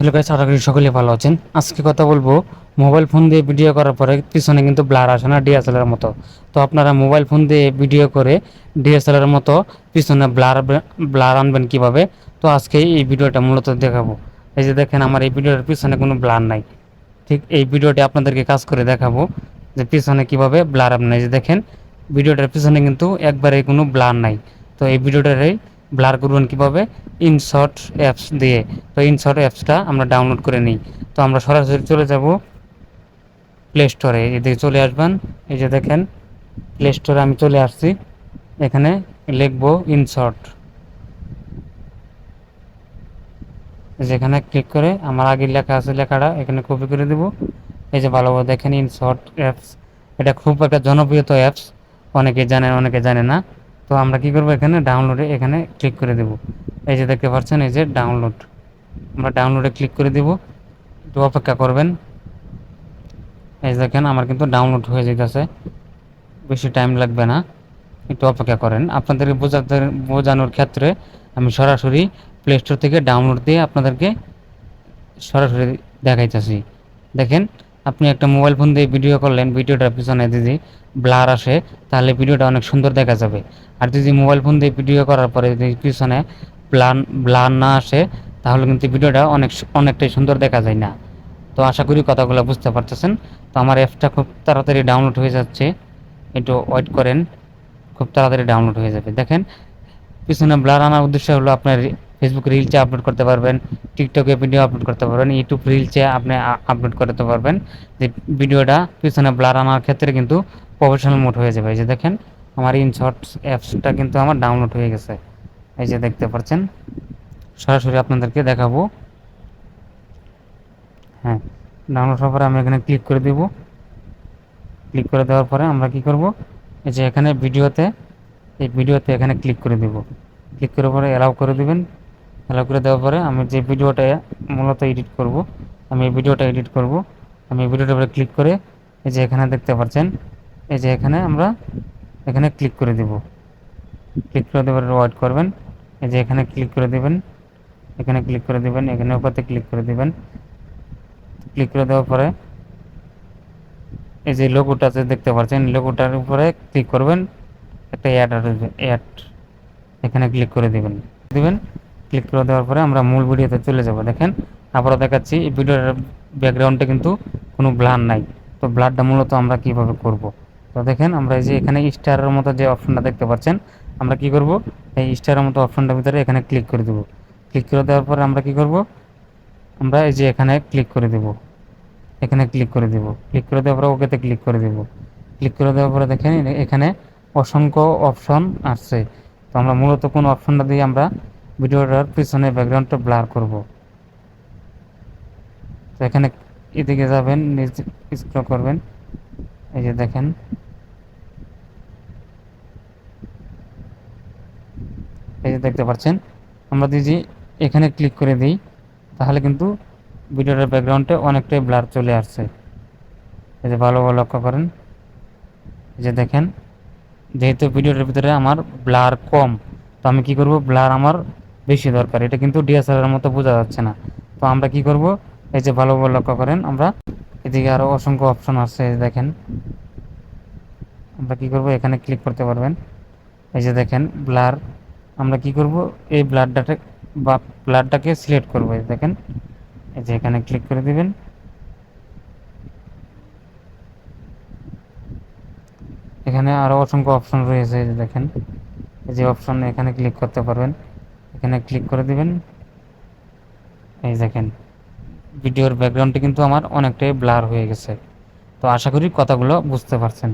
Hello guys আশা করি সকলে ভালো আছেন। আজকে কথা বলব মোবাইল ফোন দিয়ে ভিডিও করার পরে পিছনে কিন্তু ব্লার আসে না ডিএসএলআর মতো। তো আপনারা মোবাইল ফোন দিয়ে ভিডিও করে ডিএসএলআর মতো পিছনে ব্লার ব্লার আনবেন কীভাবে? তো আজকে এই ভিডিওটা মূলত দেখাবো। এই যে দেখেন, আমার এই ভিডিওর পিছনে কোনো ব্লার নাই। ঠিক এই ভিডিওটি আপনাদেরকে কাজ করে দেখাবো যে পিছনে কীভাবে ব্লার এই যে দেখেন ভিডিওটার পিছনে কিন্তু একবারে কোনো ব্লার নাই। তো এই ভিডিওটারই ব্লার করবেন কীভাবে? ইনশর্ট অ্যাপস দিয়ে। তো ইনশর্ট অ্যাপসটা আমরা ডাউনলোড করে নিই। তো আমরা সরাসরি চলে যাব প্লে স্টোরে এদিকে চলে আসবেন। এই যে দেখেন প্লে স্টোরে আমি চলে আসছি। এখানে লিখব ইনশর্ট যেখানে ক্লিক করে আমার আগে লেখা আছে লেখাটা, এখানে কপি করে দেব। এই যে ভালোভাবে দেখেন ইনশর্ট অ্যাপস এটা খুব একটা জনপ্রিয়ত অ্যাপস অনেকে জানেন, অনেকে জানে না। তো আমরা কি করব এখানে? ডাউনলোডে এখানে ক্লিক করে দেব। এই যে দেখতে পাচ্ছেন, এই যে ডাউনলোড আমরা ডাউনলোডে ক্লিক করে দেব। একটু অপেক্ষা করবেন। এই দেখেন, আমার কিন্তু ডাউনলোড হয়ে যেতেছে বেশি টাইম লাগবে না। একটু অপেক্ষা করেন। আপনাদেরকে বোঝাতে বোঝানোর ক্ষেত্রে আমি সরাসরি প্লে স্টোর থেকে ডাউনলোড দিয়ে আপনাদেরকে সরাসরি দেখাইতেছি। দেখেন আপনি একটা মোবাইল ফোন দিয়ে ভিডিও করলেন, ভিডিওটার পিছনে যদি ব্লার আসে, তাহলে ভিডিওটা অনেক সুন্দর দেখা যাবে। আর যদি মোবাইল ফোন দিয়ে ভিডিও করার পরে যদি পিছনে ব্লার ব্লার না আসে, তাহলে কিন্তু ভিডিওটা অনেক অনেকটাই সুন্দর দেখা যায় না। তো আশা করি কথাগুলো বুঝতে পারতেছেন। তো আমার অ্যাপটা খুব তাড়াতাড়ি ডাউনলোড হয়ে যাচ্ছে। একটু ওয়েট করেন, খুব তাড়াতাড়ি ডাউনলোড হয়ে যাবে। দেখেন, পিছনে ব্লার আনার উদ্দেশ্য হলো আপনার ফেসবুক রিলসে আপলোড করতে পারবেন টিকটকে ভিডিও আপলোড করতে পারবেন ইউটিউব রিলসে আপনি আপলোড করতে পারবেন। যে ভিডিওটা পিছনে ব্লার আনার ক্ষেত্রে কিন্তু প্রফেশনাল মোড হয়ে যাবে। এই যে দেখেন, আমার ইনশর্টস অ্যাপসটা কিন্তু আমার ডাউনলোড হয়ে গেছে। এই যে দেখতে পাচ্ছেন, সরাসরি আপনাদেরকে দেখাবো। হ্যাঁ ডাউনলোড হওয়ার পরে আমি এখানে ক্লিক করে দেব। ক্লিক করে দেওয়ার পরে আমরা কি করব? এই যে এখানে ভিডিওতে এই ভিডিওতে এখানে ক্লিক করে দেব। ক্লিক করার পরে অ্যালাউ করে দেবেন। অ্যালাউ করে দেওয়ার পরে আমি যে ভিডিওটা মূলত এডিট করব, আমি এই ভিডিওটা এডিট করব। আমি এই ভিডিওটার উপরে ক্লিক করে এই যে এখানে দেখতে পাচ্ছেন, এই যে এখানে আমরা এখানে ক্লিক করে দেব। ক্লিক করে দেওয়ার ওয়েট করবেন, এই যে এখানে ক্লিক করে দেবেন, এখানে ক্লিক করে দেবেন, এখানে ওপাতে ক্লিক করে দেবেন। ক্লিক করে দেওয়ার পরে এই যে লোগোটা আছে দেখতে পাচ্ছেন, লোগোটার উপরে ক্লিক করবেন, একটা অ্যাড আসবে, অ্যাড, এখানে ক্লিক করে দেবেন। দিবেন ক্লিক করে দেওয়ার পরে আমরা মূল ভিডিওতে চলে যাব। দেখেন আবারও দেখাচ্ছি, এই ভিডিওর ব্যাকগ্রাউন্ডে কিন্তু কোনো ব্লার নাই। তো ব্লারটা মূলত আমরা কীভাবে করব? তো দেখেন, আমরা এই যে এখানে স্টারের মতো যে অপশনটা দেখতে পাচ্ছেন, আমরা কি করব? এই স্টারের মতো অপশনটার ভিতরে এখানে ক্লিক করে দেব। ক্লিক করে দেওয়ার পরে আমরা কি করব? আমরা এই যে এখানে ক্লিক করে দেব। এখানে ক্লিক করে দেব। ক্লিক করে দেওয়ার পরে ওকেতে ক্লিক করে দেব। ক্লিক করে দেওয়ার পরে দেখেন, এখানে অসংখ্য অপশন আসছে। তো আমরা মূলত কোন অপশনটা দিয়ে আমরা ভিডিওটার পিছনে ব্যাকগ্রাউন্ডটা ব্লার করব। তো এখানে এদিকে যাবেন, নিচ করবেন। এই যে দেখেন। এই যে দেখতে পাচ্ছেন, আমরা যদি এখানে ক্লিক করে দিই, তাহলে কিন্তু ভিডিওটার ব্যাকগ্রাউন্ডে অনেকটাই ব্লার চলে আসছে। এই যে ভালোভাবে লক্ষ্য করেন। এই যে দেখেন, যেহেতু ভিডিওটার ভিতরে আমার ব্লার কম, তো আমি কি করব? ব্লার আমার বেশি দরকার। এটা কিন্তু ডিএসএলআর মতো বোঝা যাচ্ছে না। তো আমরা কি করব? এই যে ভালোভাবে লক্ষ্য করেন আমরা। এদিকে আরও অসংখ্য অপশন আছে দেখেন। আমরা কি করব? এখানে ক্লিক করতে পারবেন। এই যে দেখেন ব্লার আমরা কি করব? এই ব্লাডটাকে বা ব্লাডটাকে সিলেক্ট করব, এই দেখেন। এই যে এখানে ক্লিক করে দিবেন। এখানে আরও অসংখ্য অপশন রয়েছে, এই যে দেখেন। এই যে অপশন এখানে ক্লিক করতে পারবেন। এখানে ক্লিক করে দিবেন। এই দেখেন, ভিডিওর ব্যাকগ্রাউন্ডটি কিন্তু আমার অনেকটাই ব্লার হয়ে গেছে। তো আশা করি কথাগুলো বুঝতে পারছেন।